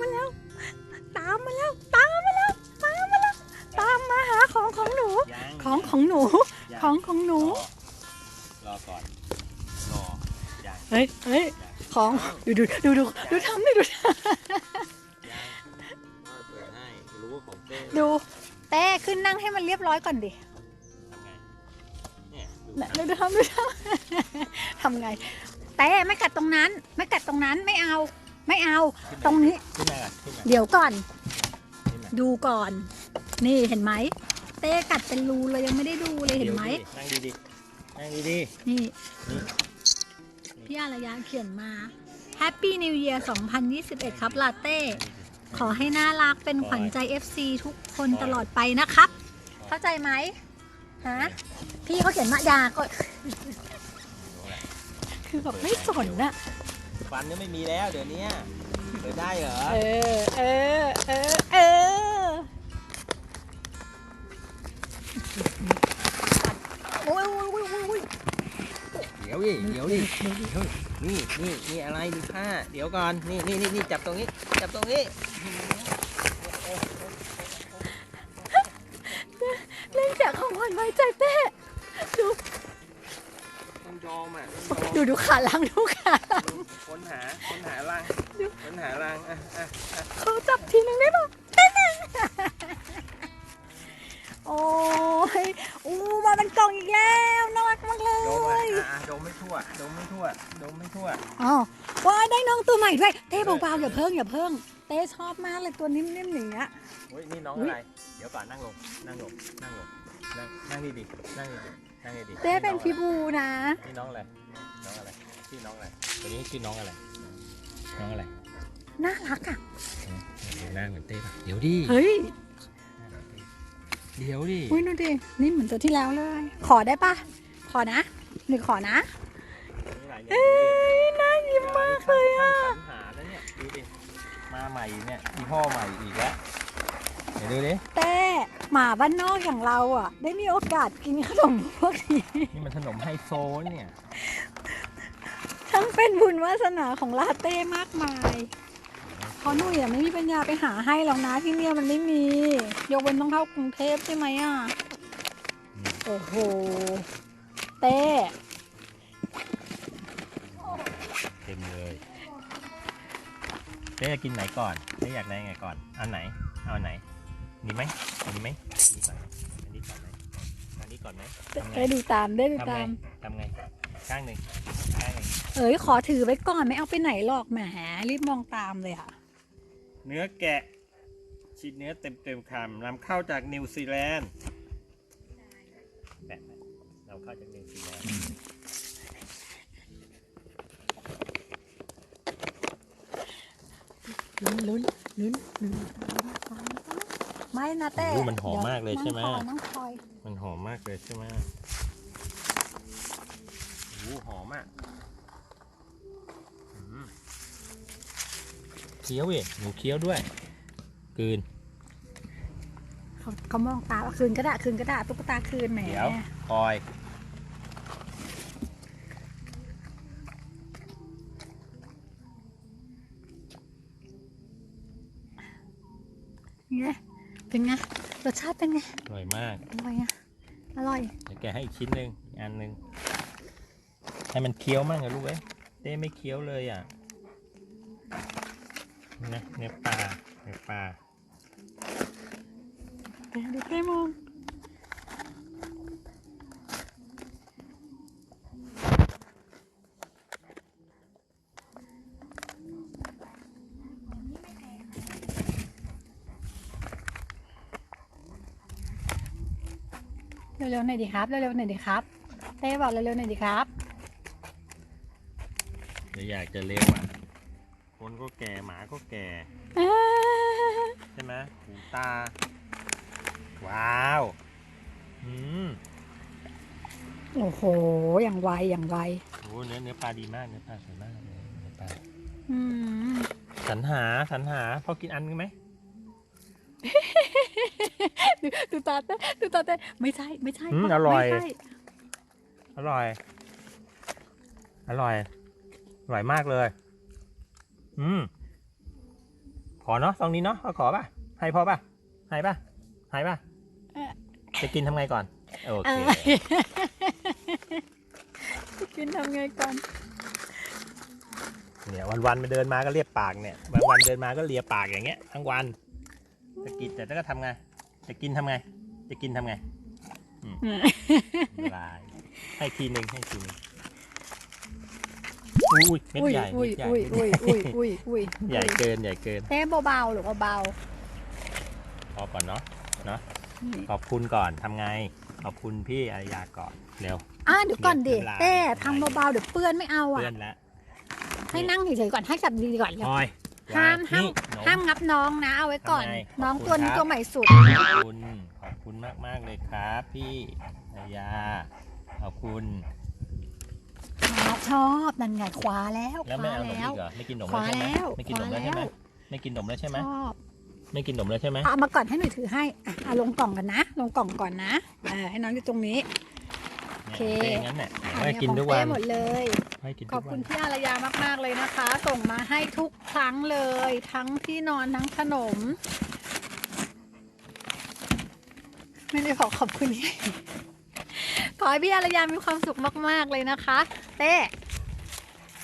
มาแล้ว ตามมาแล้ว ตามมาแล้ว ตามมาแล้ว ตามมาหาของของหนู ยังของของหนู ยังของของหนู รอรอก่อน รอยังเฮ้ยเฮ้ยยังของ ดูดูดูดูดูทำดิดูทยังเอาเปิดให้รู้ว่าของเต้ำดู เต้ขึ้นนั่งให้มันเรียบร้อยก่อนดิทำไงเนี่ยดูน่ะดูดูทำดูทำทำไง เต้ไม่กัดตรงนั้น ไม่กัดตรงนั้นไม่เอา ไม่เอาขึ้นตรงนี้ ขึ้นมาก่อนขึ้นมาเดี๋ยวก่อน ขึ้นมาดูก่อน นี่เห็นไหม เต้กัดเป็นรูเลยยังไม่ได้ดูเลยเห็นไหมดี๋ยวดินั่งดีๆนั่งดีนี่ๆนี่ พี่อารยาเขียนมา Happy New Year 2021 ครับลาเต้ ขอให้น่ารักเป็นขวัญใจ FC ทุกคนตลอดไปนะครับ เข้าใจไหมฮะพี่เขาเขียนมาดาก็ คือแบบไม่สนน่ะ ฟันก็ไม่มีแล้วเดี๋ยวนี้เปิดได้เหรอ เออ เออ เออ เออโอ้ยโอ้ยโอ้ยโอ้ยโอ้ยเดี๋ยวดิเดี๋ยวดิเดี๋ยวนี่นี่นี่อะไรมีผ้าเดี๋ยวก่อนนี่นี่นี่นี่จับตรงนี้ จับตรงนี้เล่นจกของขวัญไว้ใจเต้ดูต้องยอมอะต้องยอม ดูดูขาหลังดูขาหลัง ค้นหาค้นหารังค้นหารังอะอะ เขาจับทีนึงได้ปะเต้นงโอ้ยอู้มาเป็นกล่องอีกแล้วน่ารักมากเล ดมอะ ย อะอะดม ไม่ทั่วดมไม่ทั่วดมไม่ทั่วอ๋อว้ายได้น้องตัวใหม่ด้วย เต้เบาๆอย่าเพิ่งอย่าเพิ่ง เต้ชอบมากเลยตัวนิ่มๆอย่างเงี้ยเฮ้ยนี่น้องอุ๊ยอะไรเดี๋ยวก่อนนั่งลงนั่งลงนั่งลงนั่งนั่งดีๆนั่งดีๆนั่งดีๆเต้เป็นพิบูนะนี่น้องอะไรน้องอะไรชื่อน้องอะไรตัวนี้ชื่อน้องอะไร น้องอะไรน่ารักอะเดี๋ยวหน้าเหมือนเต้ป่ะเดี๋ยวดิเฮ้ยเดี๋ยวดิอุ้ยดูดินี่เหมือนตัวที่แล้วเลย ขอได้ปะขอนะ หนึ่งขอนะเอ้ยน่ายิ้มมากเลยอะสรรหาแล้วเนี่ยดูดิมาใหม่เนี่ยยี่ห้อใหม่อีกแล้วเดี๋ยวดูดิเต้หมาบ้านนอกอย่างเราอะ ได้มีโอกาสกินขนมพวกนี้ นี่มันขนมไฮโซเนี่ยทั้งเป็นบุญวาสนาของลาเต้มากมายเพราะหนุ่ยอะไม่มีปัญญาไปหาให้หรอกนะที่เนี่ยมันไม่มี ยกเว้นต้องเข้ากรุงเทพใช่ไหมอะ โอ้โห เต้เต็มเลยเจ๊จะกินไหนก่อนเจ๊อยากได้ไงก่อนอันไหนเอาอันไหนนี่ไหมอันนี้ไหมอันนี้ก่อนอันนี้ก่อนไหมอันนี้ก่อนไหมทำไงได้ดูตามได้ดูทำไงตาม ทำไงข้างหนึ่งข้างหนึ่งเอ้ยขอถือไว้ก่อนไม่เอาไปไหนหรอกแหมรีบมองตามเลยอะเนื้อแกะชิ้นเนื้อเต็มเต็มๆคำนำเข้าจากนิวซีแลนด์แบบนั้น นำเข้าจากนิวซีแลนด์ลุ้นลุ้นลุ้นลุ้นไม่นะเต้โอ้โหมันหอมมากเลยใช่ไหมนั่งคอยนั่งคอยมันหอมมากเลยใช่ไหมโอ้โหหอมอะอืมเคี้ยวอีกหนูเคี้ยวด้วยกลืนเขาเขามองตาว่าคืนก็ได้คืนก็ได้ตุ๊กตาคืนแหมเดี๋ยวคอย ไงเป็นไงรสชาติเป็นไงอร่อยมาก อร่อยอะอร่อยเดี๋ยวแกะให้อีกชิ้นหนึ่งอีกอันหนึ่งให้มันเคี้ยวมั่งอะลูกเอ้ยเต้ไม่เคี้ยวเลยอะนี่นะเนื้อปลาเนื้อปลาเต้ดูเต้มอง เร็วๆหน่อยดิครับ เร็วๆหน่อยดิครับ เต้บอกเร็วๆหน่อยดิครับเดี๋ยวอยากจะเร็วอะ คนก็แก่หมาก็แก่ ใช่ไหมหูตา ว้าวอืมโอ้โห อย่างไว อย่างไว โอ้เนื้อเนื้อปลาดีมากเนื้อปลาสวยมากเลยเนื้อปลาอืมสรรหาสรรหาพอกินอันนึงไหม ดูดูตาเต้ดูตาเต้ไม่ใช่ไม่ใช่อืมพ่อร่อย ไม่ใช่อร่อย อร่อย อร่อยมากเลย อืมพขอเนาะซองนี้เนาะเขาขอป่ะ ให้พ่อป่ะ ให้ป่ะ ให้ป่ะเอ่อจะกินทำไงก่อน โอเอเคอกินทำไงก่อนเนี่ยวันวันๆมาเดินมาก็เลียปากเนี่ยวันวันๆเดินมาก็เลียปากอย่างเงี้ยทั้งวัน จะกินแต่ก็ทำไง จะกินทำไง จะกินทำไงอืมลาย ให้ทีหนึ่งให้ทีหนึ่งอุ้ยเม็ดอุ้ยใหญ่อุ้ยเม็ดใหญ่อุ้ยอุ้ยอุ้ยอุ้ยอุ้ยใหญ่เกินใหญ่เกิน เต้เบาๆหรือว่าเบาพอก่อนเนาะนี่ขอบคุณก่อนทำไง ขอบคุณพี่อารยาก่อนเร็ว อะเดี๋ยวก่อนดิไม่เป็นไรเต้ทำเบาๆเดี๋ยวเปื้อนไม่เอาอะ เพื่อนแล้วให้นั่งเฉยๆก่อนให้จับดีๆก่อนพลอยห้ามห้าม นี่ หนูห้ามงับน้องนะ เอาไว้ก่อน ทำไงน้องขอบคุณตัวนี้ครับ ตัวใหม่สุด ขอบคุณขอบคุณมากมาก ๆ เลยครับพี่อารยา ขอบคุณมาชอบนั่นไงคว้าแล้วแล้วคไม่ว้าเอานมแล้วอีกเหรอ ไม่กินนมคว้าแล้วใช่ไหมแล้วไม่กินนมแล้วใช่ไหมไม่กินนมแล้วใช่ไหมชอบไม่กินนมแล้วใช่ไหมเอามาก่อนให้หนูถือให้อะเอาลงกล่องกันนะ ลงกล่องก่อนนะเออให้น้องอยู่ตรงนี้ โอเคนี่ยงั้นเนี่ยอัให้เยกินของทุกวัน เต้หมดเลย ให้กินขทุอบกวัคุนณพี่อารยามาก ๆ เลยนะคะ ส่งมาให้ทุกครั้งเลย ทั้งที่นอนทั้งขนม ไม่ได้ขอขอบคุณที่ ขอให้พี่อารยามีความสุขมาก ๆ เลยนะคะ เต้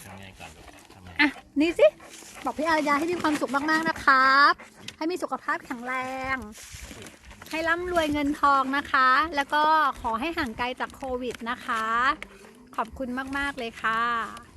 ทำไงก่อนลูกทำไงอะนี่สิ บอกพี่อารยาให้มีความสุขมาก ๆ นะครับ ให้มีสุขภาพแข็งแรง ให้ร่ำรวยเงินทองนะคะ แล้วก็ขอให้ห่างไกลจากโควิดนะคะ ขอบคุณมาก ๆ เลยค่ะ